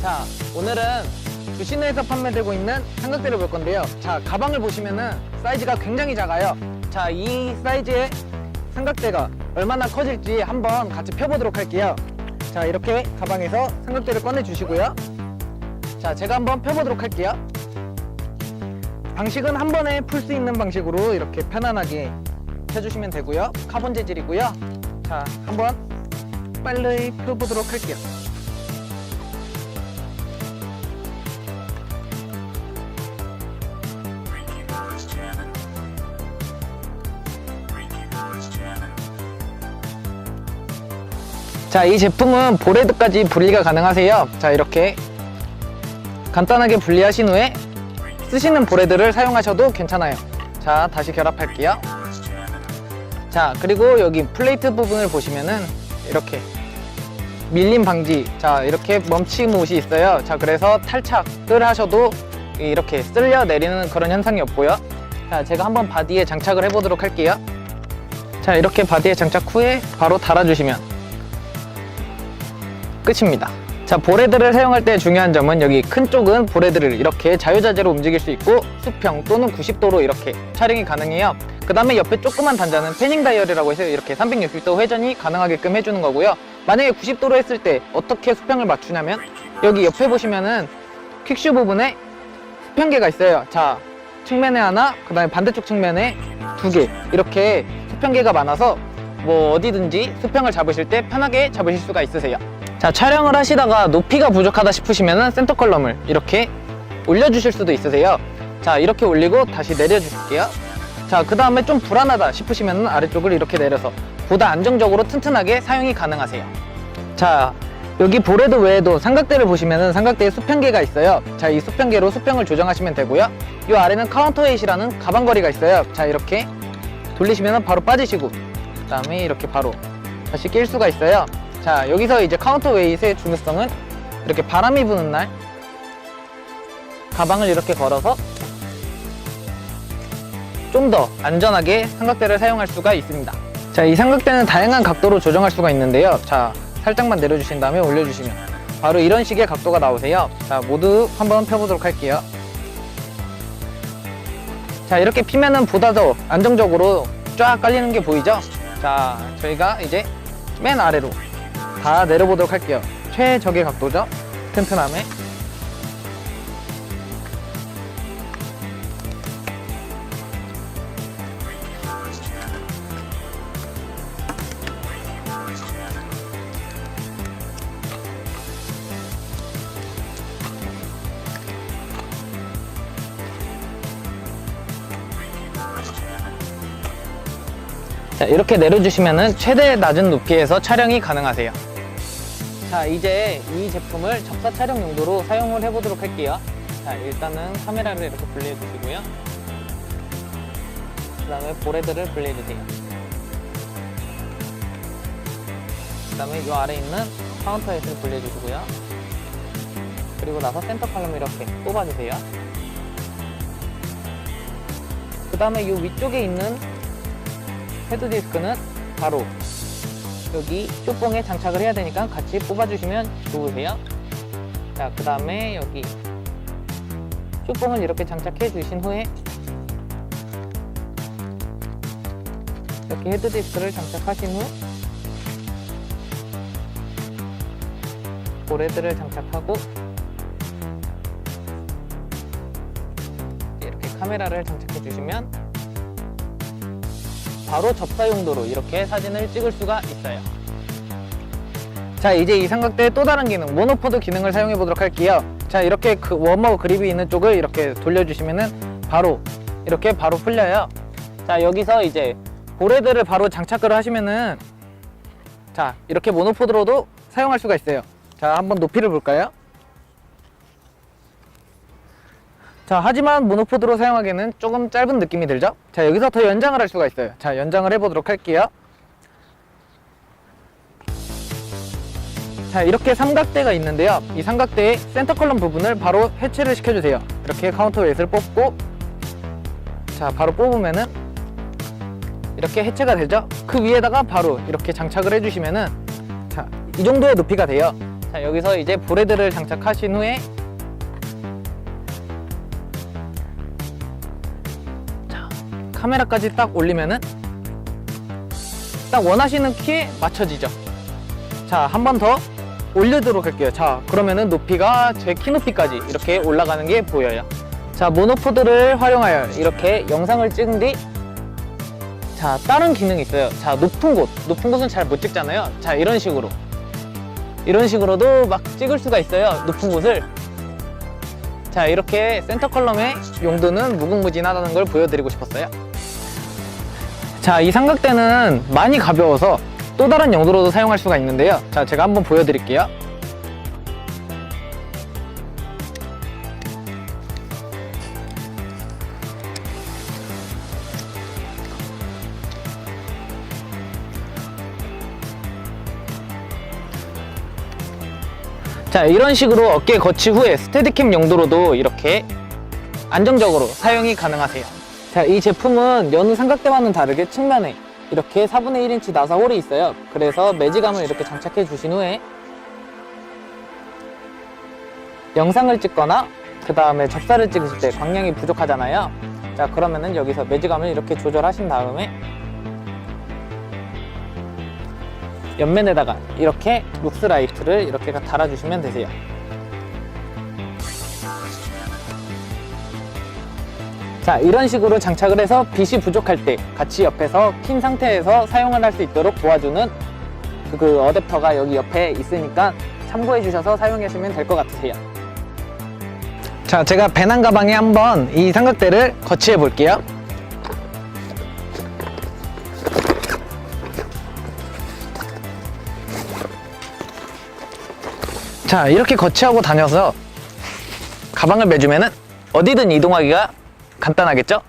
자, 오늘은 주신회에서 판매되고 있는 삼각대를 볼 건데요. 자, 가방을 보시면은 사이즈가 굉장히 작아요. 자, 이 사이즈의 삼각대가 얼마나 커질지 한번 같이 펴보도록 할게요. 자, 이렇게 가방에서 삼각대를 꺼내 주시고요. 자, 제가 한번 펴보도록 할게요. 방식은 한 번에 풀 수 있는 방식으로 이렇게 편안하게 펴주시면 되고요. 카본 재질이고요. 자, 한번 빨리 펴보도록 할게요. 자, 이 제품은 보레드까지 분리가 가능하세요. 자, 이렇게 간단하게 분리하신 후에 쓰시는 보레드를 사용하셔도 괜찮아요. 자, 다시 결합할게요. 자, 그리고 여기 플레이트 부분을 보시면은 이렇게 밀림 방지. 자, 이렇게 멈춤 옷이 있어요. 자, 그래서 탈착을 하셔도 이렇게 쓸려 내리는 그런 현상이 없고요. 자, 제가 한번 바디에 장착을 해보도록 할게요. 자, 이렇게 바디에 장착 후에 바로 달아주시면 끝입니다. 자, 보레드를 사용할 때 중요한 점은 여기 큰 쪽은 보레드를 이렇게 자유자재로 움직일 수 있고 수평 또는 90도로 이렇게 촬영이 가능해요. 그 다음에 옆에 조그만 단자는 패닝 다이얼이라고 해서 이렇게 360도 회전이 가능하게끔 해주는 거고요. 만약에 90도로 했을 때 어떻게 수평을 맞추냐면 여기 옆에 보시면은 퀵슈 부분에 수평계가 있어요. 자, 측면에 하나, 그 다음에 반대쪽 측면에 두 개. 이렇게 수평계가 많아서 뭐 어디든지 수평을 잡으실 때 편하게 잡으실 수가 있으세요. 자, 촬영을 하시다가 높이가 부족하다 싶으시면은 센터 컬럼을 이렇게 올려주실 수도 있으세요. 자, 이렇게 올리고 다시 내려주실게요. 자, 그 다음에 좀 불안하다 싶으시면은 아래쪽을 이렇게 내려서 보다 안정적으로 튼튼하게 사용이 가능하세요. 자, 여기 보레드 외에도 삼각대를 보시면은 삼각대에 수평계가 있어요. 자, 이 수평계로 수평을 조정하시면 되고요. 이 아래는 카운터 웨이시라는 가방걸이가 있어요. 자, 이렇게 돌리시면은 바로 빠지시고, 그 다음에 이렇게 바로 다시 낄 수가 있어요. 자, 여기서 이제 카운터 웨이트의 중요성은 이렇게 바람이 부는 날 가방을 이렇게 걸어서 좀 더 안전하게 삼각대를 사용할 수가 있습니다. 자, 이 삼각대는 다양한 각도로 조정할 수가 있는데요. 자, 살짝만 내려주신 다음에 올려주시면 바로 이런 식의 각도가 나오세요. 자, 모두 한번 펴보도록 할게요. 자, 이렇게 피면은 보다 더 안정적으로 쫙 깔리는 게 보이죠? 자, 저희가 이제 맨 아래로 다 내려보도록 할게요. 최적의 각도죠? 튼튼함에. 자, 이렇게 내려주시면은 최대 낮은 높이에서 촬영이 가능하세요. 자, 이제 이 제품을 접사 촬영 용도로 사용을 해보도록 할게요. 자, 일단은 카메라를 이렇게 분리해 주시고요. 그 다음에 보레드를 분리해 주세요. 그 다음에 이 아래 있는 카운터 헤드를 분리해 주시고요. 그리고 나서 센터 칼럼 이렇게 뽑아주세요. 그 다음에 이 위쪽에 있는 헤드 디스크는 바로 여기 쇼봉에 장착을 해야 되니까 같이 뽑아주시면 좋으세요. 자, 그 다음에 여기 쇼봉을 이렇게 장착해 주신 후에 이렇게 헤드 디스크를 장착하신 후 보레드를 장착하고 이렇게 카메라를 장착해 주시면 바로 접사 용도로 이렇게 사진을 찍을 수가 있어요. 자, 이제 이 삼각대의 또 다른 기능, 모노포드 기능을 사용해 보도록 할게요. 자, 이렇게 그 웜업 그립이 있는 쪽을 이렇게 돌려주시면은 바로 이렇게 바로 풀려요. 자, 여기서 이제 보레드를 바로 장착을 하시면은 자, 이렇게 모노포드로도 사용할 수가 있어요. 자, 한번 높이를 볼까요? 자, 하지만 모노포드로 사용하기에는 조금 짧은 느낌이 들죠? 자, 여기서 더 연장을 할 수가 있어요. 자, 연장을 해보도록 할게요. 자, 이렇게 삼각대가 있는데요. 이 삼각대의 센터 컬럼 부분을 바로 해체를 시켜주세요. 이렇게 카운터 웨이트를 뽑고, 자, 바로 뽑으면은 이렇게 해체가 되죠? 그 위에다가 바로 이렇게 장착을 해주시면은, 자, 이 정도의 높이가 돼요. 자, 여기서 이제 보레드를 장착하신 후에 카메라까지 딱 올리면은 딱 원하시는 키에 맞춰지죠. 자, 한 번 더 올리도록 할게요. 자, 그러면은 높이가 제 키 높이까지 이렇게 올라가는 게 보여요. 자, 모노포드를 활용하여 이렇게 영상을 찍은 뒤 자, 다른 기능이 있어요. 자, 높은 곳. 높은 곳은 잘 못 찍잖아요. 자, 이런 식으로. 이런 식으로도 막 찍을 수가 있어요. 높은 곳을. 자, 이렇게 센터 컬럼의 용도는 무궁무진하다는 걸 보여드리고 싶었어요. 자, 이 삼각대는 많이 가벼워서 또 다른 용도로도 사용할 수가 있는데요. 자, 제가 한번 보여드릴게요. 자, 이런 식으로 어깨 거치 후에 스테디캠 용도로도 이렇게 안정적으로 사용이 가능하세요. 자, 이 제품은 여느 삼각대와는 다르게 측면에 이렇게 4분의 1인치 나사 홀이 있어요. 그래서 매지감을 이렇게 장착해 주신 후에 영상을 찍거나 그 다음에 접사를 찍으실 때 광량이 부족하잖아요. 자, 그러면은 여기서 매지감을 이렇게 조절하신 다음에 옆면에다가 이렇게 룩스 라이트를 이렇게 달아주시면 되세요. 자, 이런 식으로 장착을 해서 빛이 부족할 때 같이 옆에서 킨 상태에서 사용을 할 수 있도록 도와주는 그, 그 어댑터가 여기 옆에 있으니까 참고해 주셔서 사용하시면 될 것 같으세요. 자, 제가 배낭 가방에 한번 이 삼각대를 거치해 볼게요. 자, 이렇게 거치하고 다녀서 가방을 매주면은 어디든 이동하기가 간단하겠죠?